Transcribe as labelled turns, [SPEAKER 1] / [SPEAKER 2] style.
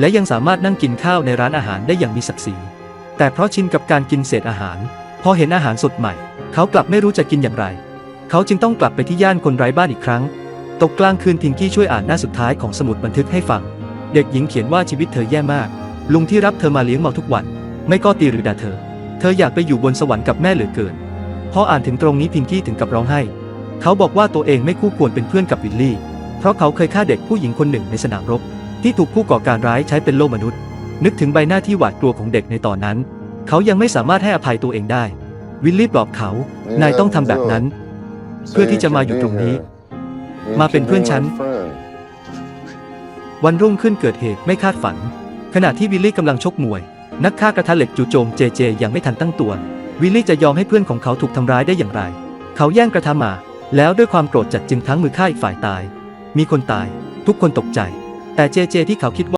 [SPEAKER 1] และยังสามารถนั่งกินข้าวในร้านอาหารได้อย่างมีศักดิ์ศรี แต่เพราะชินกับการกินเศษอาหาร พอเห็นอาหารสดใหม่ เขากลับไม่รู้จะกินอย่างไร เขาจึงต้องกลับไปที่ย่านคนไร้บ้านอีกครั้ง ตกกลางคืนพิงกี้ช่วยอ่านหน้าสุดท้ายของสมุดบันทึกให้ฟัง เด็กหญิงเขียนว่าชีวิตเธอแย่มาก ลุงที่รับเธอมาเลี้ยงเมาทุกวัน ไม่ก็ตีหรือด่าเธอ เธออยากไปอยู่บนสวรรค์กับแม่เหลือเกิน พออ่านถึงตรงนี้พิงกี้ถึงกับร้องไห้ เขาบอกว่าตัวเองไม่คู่ควรเป็นเพื่อนกับวิลลี่ เพราะเขาเคยฆ่าเด็กผู้หญิงคนหนึ่งในสนามรบ ที่ถูกผู้ก่อการร้ายใช้เป็นโล่มนุษย์ นึกถึงใบหน้าที่หวาดกลัวของเด็กในตอนนั้น เขายังไม่สามารถให้อภัยตัวเองได้ วิลลี่ปลอบเขา นายต้องทำแบบนั้น เพื่อที่จะมาอยู่ตรงนี้ มาเป็นเพื่อนฉัน วันรุ่งขึ้นเกิดเหตุไม่คาดฝัน ขณะที่วิลลี่กำลังชกมวย นักฆ่ากระทะเหล็กจู่โจมเจเจยังไม่ทันตั้งตัว วิลลี่จะยอมให้เพื่อนของเขาถูกทำร้ายได้อย่างไร เขาแย่งกระทะมา แล้วด้วยความโกรธจัดจึงทั้งมือฆ่าอีกฝ่ายตาย มีคนตาย ทุกคนตกใจ แต่เจเจที่เขาคิดว่า